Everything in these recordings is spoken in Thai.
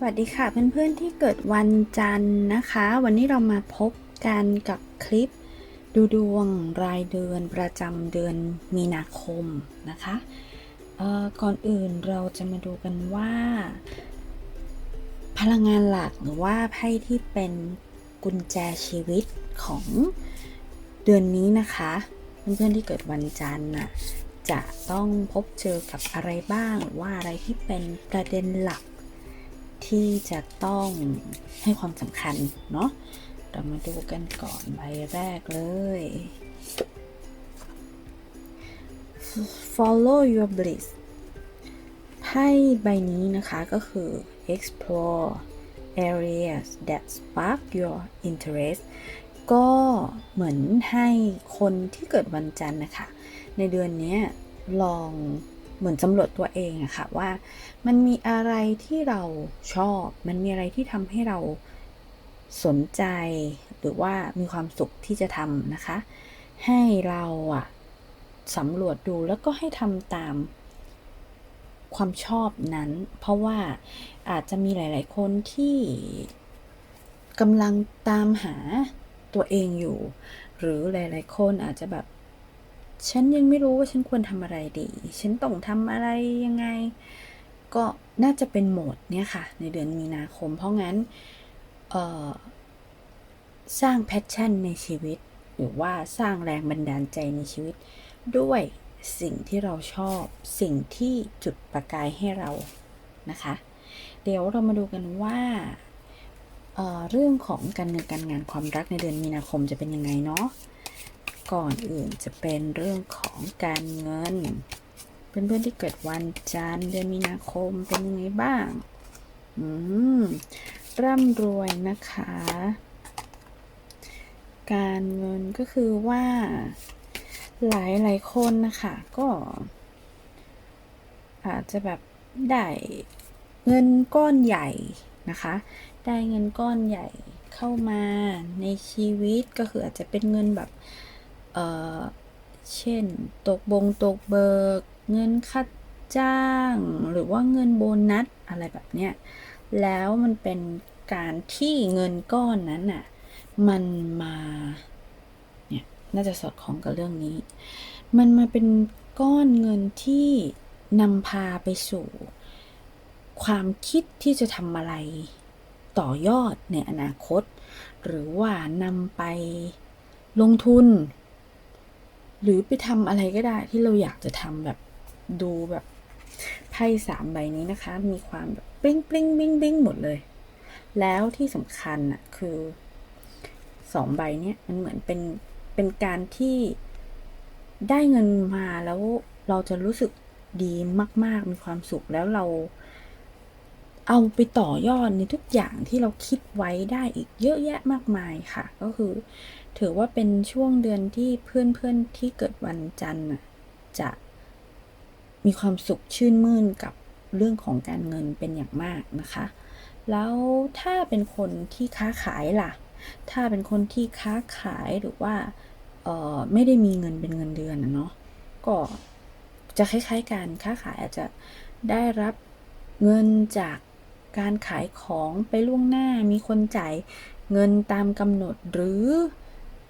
สวัสดีค่ะเพื่อนๆที่เกิดวันจันทร์นะคะ วันนี้เรามาพบกันกับคลิป ดูดวงรายเดือนประจำเดือนมีนาคมนะคะเอ่อก่อนอื่นเราจะมาดูกันว่า พลังงานหลักหรือว่าไพ่ที่เป็นกุญแจชีวิตของเดือนนี้นะคะเพื่อนๆที่เกิดวันจันทร์น่ะจะต้องพบเจอกับอะไรบ้างหรือว่าอะไรที่เป็นประเด็นหลัก ที่จะต้องให้ความสำคัญเนาะเรามาดูกันก่อนใบแรกเลย follow your bliss ไพ่ใบนี้นะคะก็คือ explore areas that spark your interest ก็เหมือนให้คนที่เกิดวันจันทร์นะคะ ในเดือนนี้ลอง เหมือนสำรวจตัวเองอะค่ะว่ามันมีอะไรที่เราชอบ มันมีอะไรที่ทำให้เราสนใจ หรือว่ามีความสุขที่จะทำนะคะ ให้เราอะสำรวจดูแล้วก็ให้ทำตามความชอบนั้น เพราะว่าอาจจะมีหลาย ๆ คนที่กำลังตามหาตัวเองอยู่ หรือหลาย ๆ คนอาจจะแบบ ฉันยังไม่รู้ว่าฉันควรทำอะไรดี ฉันต้องทำอะไรยังไง ก็น่าจะเป็นโหมดเนี่ยค่ะ ในเดือนมีนาคม เพราะงั้นสร้างแพชชั่นในชีวิต หรือว่าสร้างแรงบันดาลใจในชีวิต ด้วยสิ่งที่เราชอบ สิ่งที่จุดประกายให้เรานะคะ เดี๋ยวเรามาดูกันว่าเเรื่องของการเงินการงานความรักในเดือนมีนาคมจะเป็นยังไงเนาะ ก่อนอื่นจะเป็นเรื่องของการเงิน เพื่อนๆที่เกิดวันจันทร์เดือนมีนาคมเป็นยังไงบ้าง อืม ร่ำรวยนะคะ การเงินก็คือว่า หลายหลายคนนะคะก็ อาจจะแบบได้เงินก้อนใหญ่นะคะ ได้เงินก้อนใหญ่เข้ามาในชีวิตก็คืออาจจะเป็นเงินแบบ เออเช่น ตกบงตกเบิก เงินค่าจ้าง หรือว่าเงินโบนัสอะไรแบบเนี้ย แล้วมันเป็นการที่เงินก้อนนั้นน่ะ มันมา เนี่ย น่าจะสอดคล้องกับเรื่องนี้ มันมาเป็นก้อนเงินที่นำพาไปสู่ ความคิดที่จะทำอะไรต่อยอดในอนาคต หรือว่านำไปลงทุน หรือไปทำอะไรก็ได้ที่เราอยากจะทำแบบดูแบบไพ่สามใบนี้นะคะ มีความแบบปิ้งปิ้งบิ้งบิ้งหมดเลย แล้วที่สำคัญอะคือสองใบเนี้ยมันเหมือนเป็นเป็นการที่ได้เงินมาแล้วเราจะรู้สึกดีมาก ๆ มีความสุขแล้วเราเอาไปต่อยอดในทุกอย่างที่เราคิดไว้ได้อีกเยอะแยะมากมายค่ะ ก็คือ ถือว่าเป็นช่วงเดือนที่เพื่อนๆที่เกิดวันจันทร์จะมีความสุขชื่นมื่นกับเรื่องของการเงินเป็นอย่างมากนะคะ แล้วถ้าเป็นคนที่ค้าขายล่ะ ถ้าเป็นคนที่ค้าขายหรือว่าไม่ได้มีเงินเป็นเงินเดือนนะเนาะ ก็จะคล้ายๆกันค้าขายอาจจะได้รับเงินจากการขายของไปล่วงหน้ามีคนจ่ายเงินตามกำหนดหรือ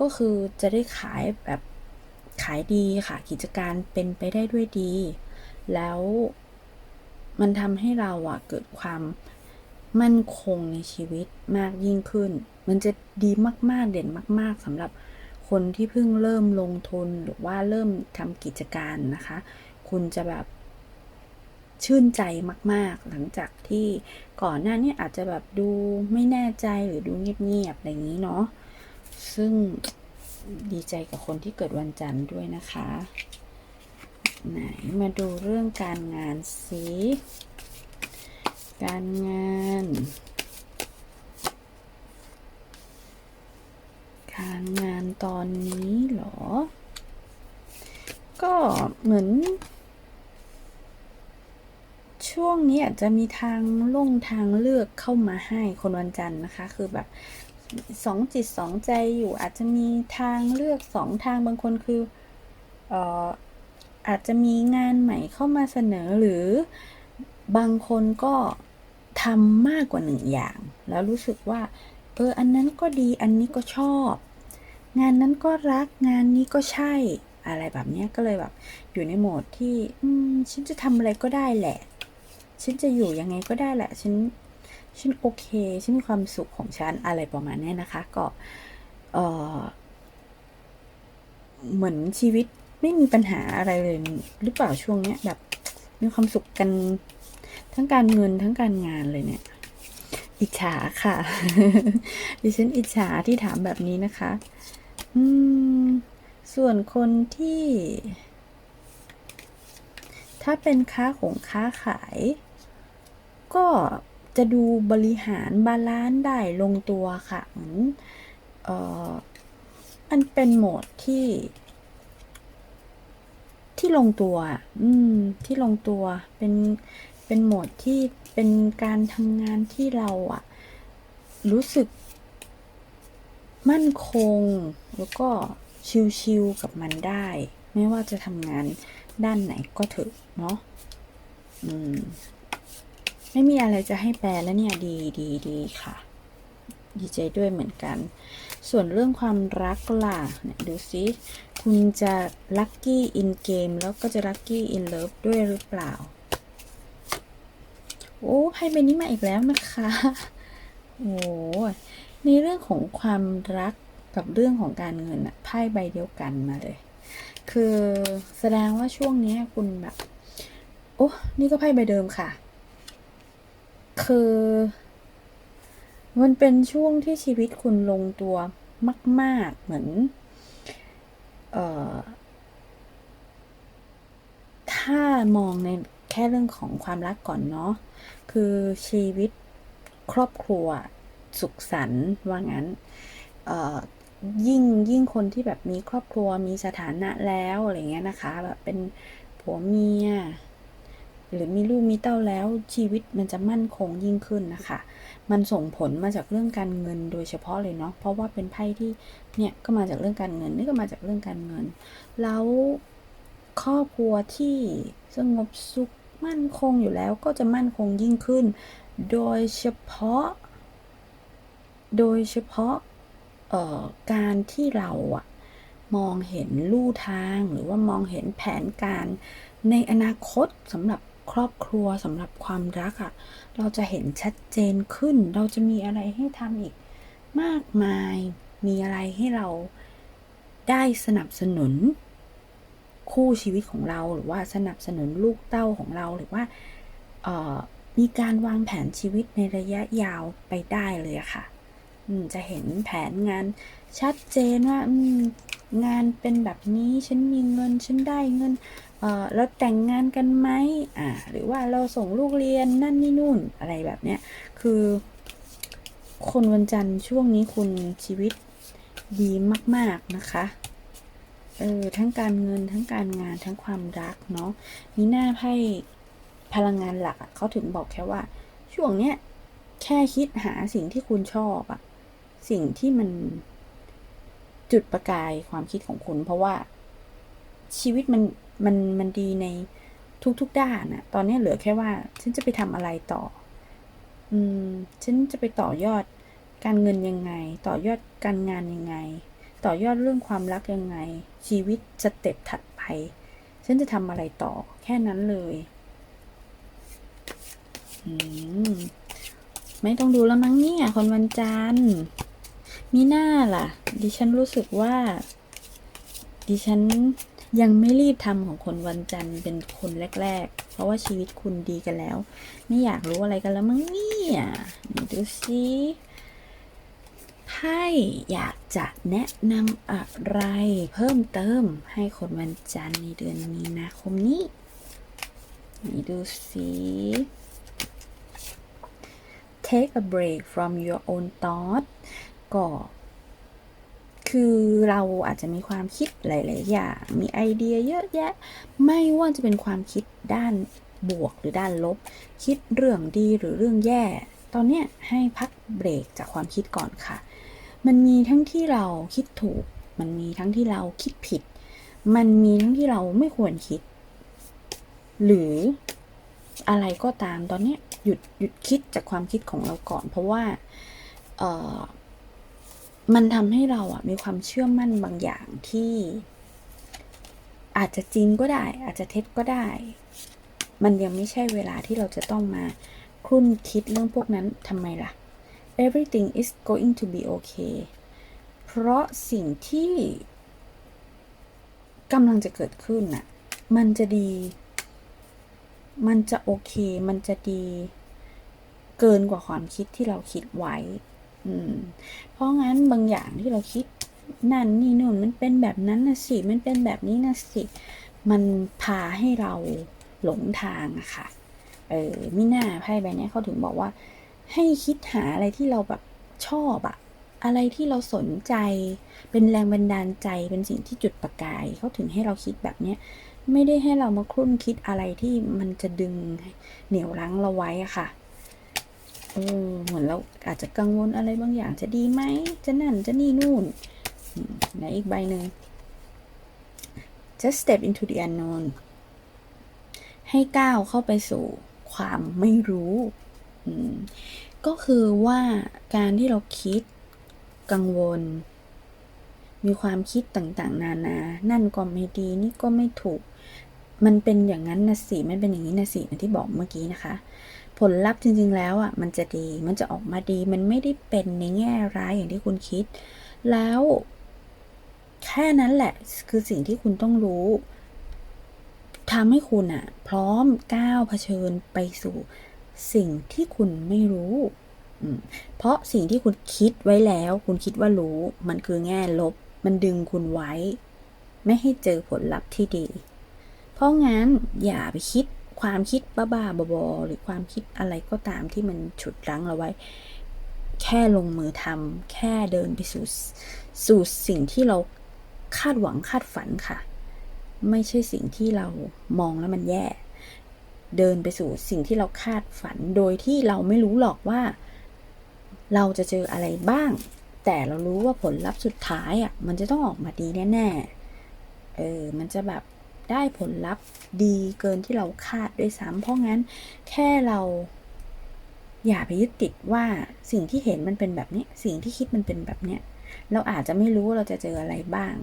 ก็คือจะได้ขายแบบขายดีค่ะกิจการเป็นไปได้ด้วยดี แล้วมันทำให้เราอะเกิดความมั่นคงในชีวิตมากยิ่งขึ้น มันจะดีมาก ๆ เด่นมาก ๆสำหรับคนที่เพิ่งเริ่มลงทุนหรือว่าเริ่มทำกิจการนะคะ คุณจะแบบชื่นใจมาก ๆ หลังจากที่ก่อนหน้านี้อาจจะแบบดูไม่แน่ใจหรือดูเงียบ ๆ อะไรอย่างนี้เนาะ ซึ่งดีใจกับคนที่เกิดวันจันทร์ด้วยนะคะ ไหนมาดูเรื่องการงานสิการงาน การงานตอนนี้เหรอ ก็เหมือน ช่วงนี้อาจจะมีทางลงทางเลือกเข้ามาให้คนวันจันทร์นะคะ คือแบบ สองจิตสองใจอยู่ อาจจะมีทางเลือกสองทางบางคนคือเอ่ออาจจะมีงานใหม่เข้ามาเสนอหรือบางคนก็ทำมากกว่าหนึ่งอย่าง แล้วรู้สึกว่าเอออันนั้นก็ดีอันนี้ก็ชอบ งานนั้นก็รักงานนี้ก็ใช่อะไรแบบนี้ก็เลยแบบ อยู่ในโหมดที่ อืมฉันจะทำอะไรก็ได้แหละ ฉันจะอยู่ยังไงก็ได้แหละ ฉัน ฉันโอเค ฉันมีความสุขของฉันอะไรประมาณนี้นะคะ ก็เออเหมือนชีวิตไม่มีปัญหาอะไรเลยหรือเปล่าช่วงเนี้ยแบบมีความสุขกันทั้งการเงินทั้งการงานเลยเนี่ย อิจฉาค่ะ ดิฉันอิจฉาที่ถามแบบนี้นะคะ อืม ส่วนคนที่ ถ้าเป็นค้าของค้าขาย ก็ จะดูบริหารบาลานซ์ได้ลงตัวค่ะเหมือนเอ่อมันเป็นโหมดที่ ที่ลงตัว อืม ที่ลงตัว เป็น เป็นโหมดที่เป็นการทำงานที่เราอะรู้สึก มั่นคง แล้วก็ชิลๆกับมันได้ ไม่ว่าจะทำงานด้านไหนก็เถอะเนาะ อืม ไม่มีอะไรจะให้แปลแล้วเนี่ยดีดีดีค่ะ ดีใจด้วยเหมือนกัน ส่วนเรื่องความรักล่ะเนี่ยดูซิ คุณจะลัคกี้อินเกมแล้วก็จะลัคกี้อินเลิฟด้วยหรือเปล่า โอ้ไพ่ใบนี้มาอีกแล้วนะคะ โอ้ในเรื่องของความรักกับเรื่องของการเงินอะไพ่ใบเดียวกันมาเลย คือแสดงว่าช่วงนี้คุณแบบ โอ้ นี่ก็ไพ่ใบเดิมค่ะ คือ มันเป็นช่วงที่ชีวิตคุณลงตัวมาก ๆ เหมือน เอ่อ ถ้ามองในแค่เรื่องของความรักก่อนเนาะ คือชีวิตครอบครัวสุขสันต์ว่างั้น เอ่อยิ่งยิ่งคนที่แบบมีครอบครัวมีสถานะแล้วอะไรเงี้ยนะคะ แบบเป็นผัวเมีย หรือมีลูกมีเต้าแล้วชีวิตมันจะมั่นคงยิ่งขึ้นนะคะ มันส่งผลมาจากเรื่องการเงินโดยเฉพาะเลยเนาะเพราะว่าเป็นไพ่ที่เนี่ยก็มาจากเรื่องการเงินนี่ก็มาจากเรื่องการเงิน แล้วครอบครัวที่สงบสุขมั่นคงอยู่แล้วก็จะมั่นคงยิ่งขึ้น โดยเฉพาะ โดยเฉพาะเอ่อการที่เราอะมองเห็นลู่ทางหรือว่ามองเห็นแผนการในอนาคตสำหรับ ครอบครัวสำหรับความรักอะเราจะเห็นชัดเจนขึ้น เราจะมีอะไรให้ทำอีกมากมาย มีอะไรให้เราได้สนับสนุน คู่ชีวิตของเราหรือว่าสนับสนุนลูกเต้าของเราหรือว่าเออมีการวางแผนชีวิตในระยะยาวไปได้เลยค่ะจะเห็นแผนงานชัดเจนว่างานเป็นแบบนี้ฉันมีเงินฉันได้เงิน เราแต่งงานกันไหมอ่าหรือว่าเราส่งลูกเรียนนั่นนี่นู่นอะไรแบบเนี้ยคือ คนวันจันทร์ช่วงนี้คุณชีวิตดีมาก ๆ นะคะเออทั้งการเงินทั้งการงานทั้งความรักเนาะมีหน้าไพ่พลังงานหลักเขาถึงบอกแค่ว่า ช่วงเนี้ยแค่คิดหาสิ่งที่คุณชอบอะสิ่งที่มันจุดประกายความคิดของคุณ เพราะว่าชีวิตมัน มันมันดีในทุกๆด้านอะตอนนี้เหลือแค่ว่า ฉันจะไปทำอะไรต่อ อืม ฉันจะไปต่อยอดการเงินยังไง ต่อยอดการงานยังไง ต่อยอดเรื่องความรักยังไง ชีวิตสเต็ปถัดไป ฉันจะทำอะไรต่อ แค่นั้นเลยอืมไม่ต้องดูแล้วมั้งเนี่ย คนวันจันทร์มีหน้าล่ะ ดิฉันรู้สึกว่า ดิฉัน ยังไม่รีบทำของคนวันจันทร์เป็นคนแรก ๆ เพราะว่าชีวิตคุณดีกันแล้ว ไม่อยากรู้อะไรกันแล้วมั้งเนี่ยดูสิไพ่อยากจะแนะนำอะไรเพิ่มเติมให้คนวันจันทร์ในเดือนมีนาคมนี้ไหนดูสิ take a break from your own thought ก็ คือเราอาจจะมีความคิดหลาย ๆ อย่าง มีไอเดียเยอะแยะ ไม่ว่าจะเป็นความคิดด้านบวกหรือด้านลบ คิดเรื่องดีหรือเรื่องแย่ ตอนเนี้ยให้พักเบรกจากความคิดก่อนค่ะ มันมีทั้งที่เราคิดถูก มันมีทั้งที่เราคิดผิด มันมีทั้งที่เราไม่ควรคิด หรืออะไรก็ตามตอนเนี้ยหยุดหยุดคิดจากความคิดของเราก่อน เพราะว่าเออ มันทำให้เราอะมีความเชื่อมั่นบางอย่างที่ อาจจะจริงก็ได้ อาจจะเท็จก็ได้ มันยังไม่ใช่เวลาที่เราจะต้องมาครุ่นคิดเรื่องพวกนั้นทำไมล่ะ everything is going to be okay เพราะสิ่งที่กำลังจะเกิดขึ้นน่ะ มันจะดี มันจะโอเค มันจะดี เกินกว่าความคิดที่เราคิดไว้ อืม เพราะงั้นบางอย่างที่เราคิดนั่นนี่นู่นมันเป็นแบบนั้นนะสิ มันเป็นแบบนี้นะสิ มันพาให้เราหลงทางอะค่ะ เออมิน่าไพ่ใบนี้เขาถึงบอกว่า ให้คิดหาอะไรที่เราแบบชอบอะอะไรที่เราสนใจ เป็นแรงบันดาลใจเป็นสิ่งที่จุดประกายเขาถึงให้เราคิดแบบเนี้ยไม่ได้ให้เรามาครุ่นคิดอะไรที่มันจะดึงเหนี่ยวรั้งเราไว้อะค่ะ ออเหมือนเราอาจจะกังวลอะไรบางอย่างจะดีไหม จะนั่นจะนี่นู่นไหนอีกใบหนึ่ง just step into the unknown ให้ก้าวเข้าไปสู่ความไม่รู้ ก็คือว่าการที่เราคิดกังวล มีความคิดต่างๆ นานา นั่นก็ไม่ดีนี่ก็ไม่ถูก มันเป็นอย่างนั้นนะสิ มันเป็นอย่างนี้นะสิที่บอกเมื่อกี้นะคะ ผลลัพธ์จริง ๆ แล้วอะมันจะดี มันจะออกมาดี มันไม่ได้เป็นในแง่ร้ายอย่างที่คุณคิด แล้ว แค่นั้นแหละ คือสิ่งที่คุณต้องรู้ทำให้คุณอะ พร้อมก้าวเผชิญไปสู่สิ่งที่คุณไม่รู้ เพราะสิ่งที่คุณคิดไว้แล้ว คุณคิดว่ารู้ มันคือแง่ลบ มันดึงคุณไว้ ไม่ให้เจอผลลัพธ์ที่ดี เพราะงั้นอย่าไปคิด ความคิดบ้าๆบอๆหรือความคิดอะไรก็ตามที่มันฉุดรั้งเราไว้ แค่ลงมือทำแค่เดินไปสู่สู่สิ่งที่เราคาดหวังคาดฝันค่ะ ไม่ใช่สิ่งที่เรามองแล้วมันแย่ เดินไปสู่สิ่งที่เราคาดฝันโดยที่เราไม่รู้หรอกว่า เราจะเจออะไรบ้าง แต่เรารู้ว่าผลลัพธ์สุดท้ายอะมันจะต้องออกมาดีแน่ๆเออมันจะแบบ ได้ผลลัพธ์ดีเกินที่เราคาดด้วยซ้ำเพราะงั้นแค่เราอย่าไปยึดติดว่าสิ่งที่เห็นมันเป็นแบบนี้ สิ่งที่คิดมันเป็นแบบเนี้ย เราอาจจะไม่รู้ว่าเราจะเจออะไรบ้าง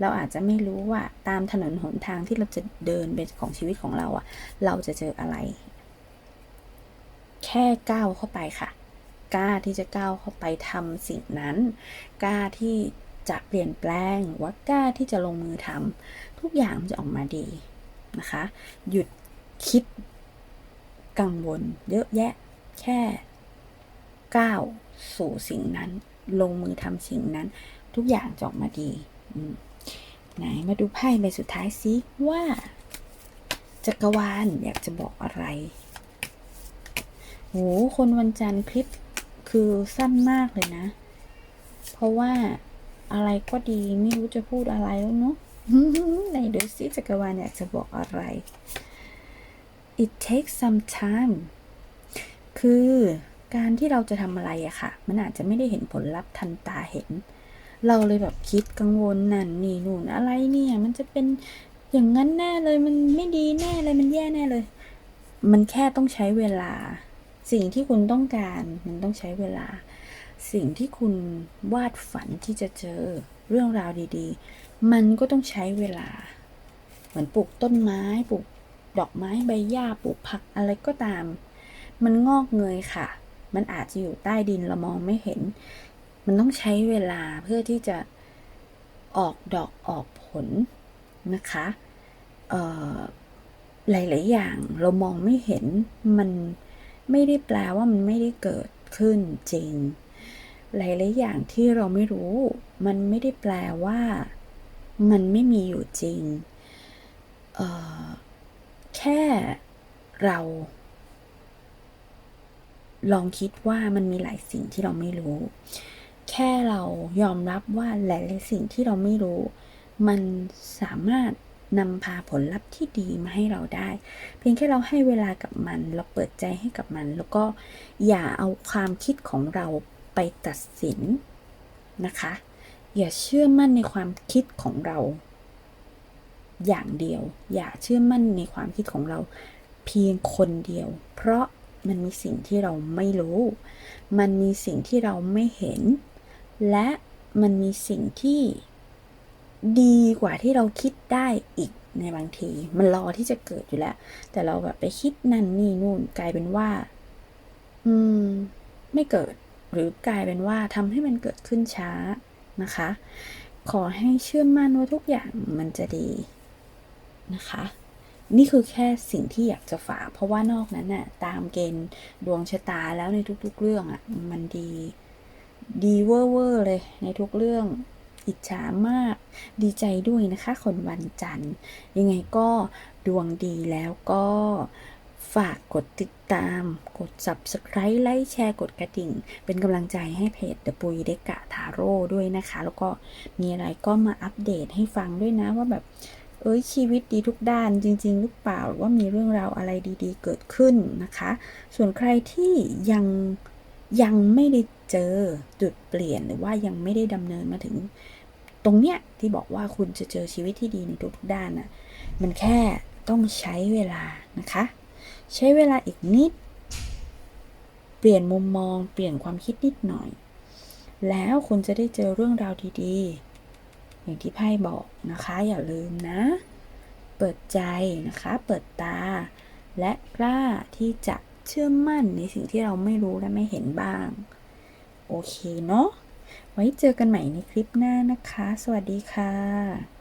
เราอาจจะไม่รู้ว่าตามถนนหนทางที่เราจะเดินเป็นของชีวิตของเราอะเราจะเจออะไร แค่ก้าวเข้าไปค่ะ กล้าที่จะก้าวเข้าไปทำสิ่งนั้น กล้าที่จะเปลี่ยนแปลง ว่ากล้าที่จะลงมือทำ ทุกอย่างมันจะออกมาดีนะคะ หยุดคิดกังวลเยอะแยะแค่ก้าวสู่สิ่งนั้น ลงมือทำสิ่งนั้น ทุกอย่างจะออกมาดีไหนมาดูไพ่ใบสุดท้ายซิว่าจักรวาลอยากจะบอกอะไรโหคนวันจันทร์คลิปคือสั้นมากเลยนะ เพราะว่าอะไรก็ดีไม่รู้จะพูดอะไรแล้วเนาะ ไหนดูซิจักรวาลอยากจะบอกอะไร it takes some time คือการที่เราจะทำอะไรอะค่ะ มันอาจจะไม่ได้เห็นผลลัพธ์ทันตาเห็น เราเลยแบบคิดกังวลนั่นนี่นู่นอะไรเนี่ย มันจะเป็นอย่างนั้นแน่เลยมันไม่ดีแน่เลยมันแย่แน่เลย มันแค่ต้องใช้เวลา สิ่งที่คุณต้องการมันต้องใช้เวลา สิ่งที่คุณวาดฝันที่จะเจอเรื่องราวดี ๆ มันก็ต้องใช้เวลา เหมือนปลูกต้นไม้ปลูกดอกไม้ใบหญ้าปลูกผักอะไรก็ตาม มันงอกเงยค่ะ มันอาจจะอยู่ใต้ดินเรามองไม่เห็น มันต้องใช้เวลาเพื่อที่จะออกดอกออกผลนะคะหลาย ๆ อย่างเรามองไม่เห็นมันไม่ได้แปลว่ามันไม่ได้เกิดขึ้นจริง หลาย ๆ อย่างที่เราไม่รู้ มันไม่ได้แปลว่า มันไม่มีอยู่จริง แค่เราลองคิดว่ามันมีหลายสิ่งที่เราไม่รู้ แค่เรายอมรับว่าหลายๆสิ่งที่เราไม่รู้ มันสามารถนำพาผลลัพธ์ที่ดีมาให้เราได้ เพียงแค่เราให้เวลากับมัน เราเปิดใจให้กับมัน แล้วก็อย่าเอาความคิดของเราไปตัดสินนะคะ อย่าเชื่อมั่นในความคิดของเรา อย่างเดียว อย่าเชื่อมั่นในความคิดของเรา เพียงคนเดียว เพราะมันมีสิ่งที่เราไม่รู้ มันมีสิ่งที่เราไม่เห็น และมันมีสิ่งที่ดีกว่าที่เราคิดได้อีกในบางที มันรอที่จะเกิดอยู่แล้ว แต่เราแบบไปคิดนั่นนี่นู่นกลายเป็นว่า อืม ไม่เกิด หรือกลายเป็นว่าทำให้มันเกิดขึ้นช้า นะคะ ขอให้เชื่อมั่นว่าทุกอย่างมันจะดีนะคะ นี่คือแค่สิ่งที่อยากจะฝากเพราะว่านอกนั้นน่ะตามเกณฑ์ดวงชะตาแล้วในทุกๆเรื่องอะมันดีดีเวอร์เวอร์เลยในทุกเรื่องอิจฉามากดีใจด้วยนะคะคนวันจันทร์ ยังไงก็ดวงดีแล้วก็ ฝากกดติดตาม กด subscribe ไลค์แชร์ กดกระดิ่ง เป็นกำลังใจให้เพจ The ปุยเดกะทาโร่ด้วยนะคะ แล้วก็มีอะไรก็มาอัปเดตให้ฟังด้วยนะว่าแบบ เอ้ยชีวิตดีทุกด้านจริง ๆ หรือเปล่าหรือว่ามีเรื่องราวอะไรดีๆ เกิดขึ้นนะคะ ส่วนใครที่ยังยังไม่ได้เจอจุดเปลี่ยนหรือว่ายังไม่ได้ดำเนินมาถึง ตรงเนี้ยที่บอกว่าคุณจะเจอชีวิตที่ดีในทุกๆด้านน่ะมันแค่ต้องใช้เวลานะคะ ใช้เวลาอีกนิด เปลี่ยนมุมมอง เปลี่ยนความคิดนิดหน่อย แล้วคุณจะได้เจอเรื่องราวดีๆ อย่างที่ไพ่บอกนะคะ อย่าลืมนะ เปิดใจนะคะ เปิดตา และกล้าที่จะเชื่อมั่นในสิ่งที่เราไม่รู้และไม่เห็นบ้าง โอเคเนาะไว้เจอกันใหม่ในคลิปหน้านะคะ สวัสดีค่ะ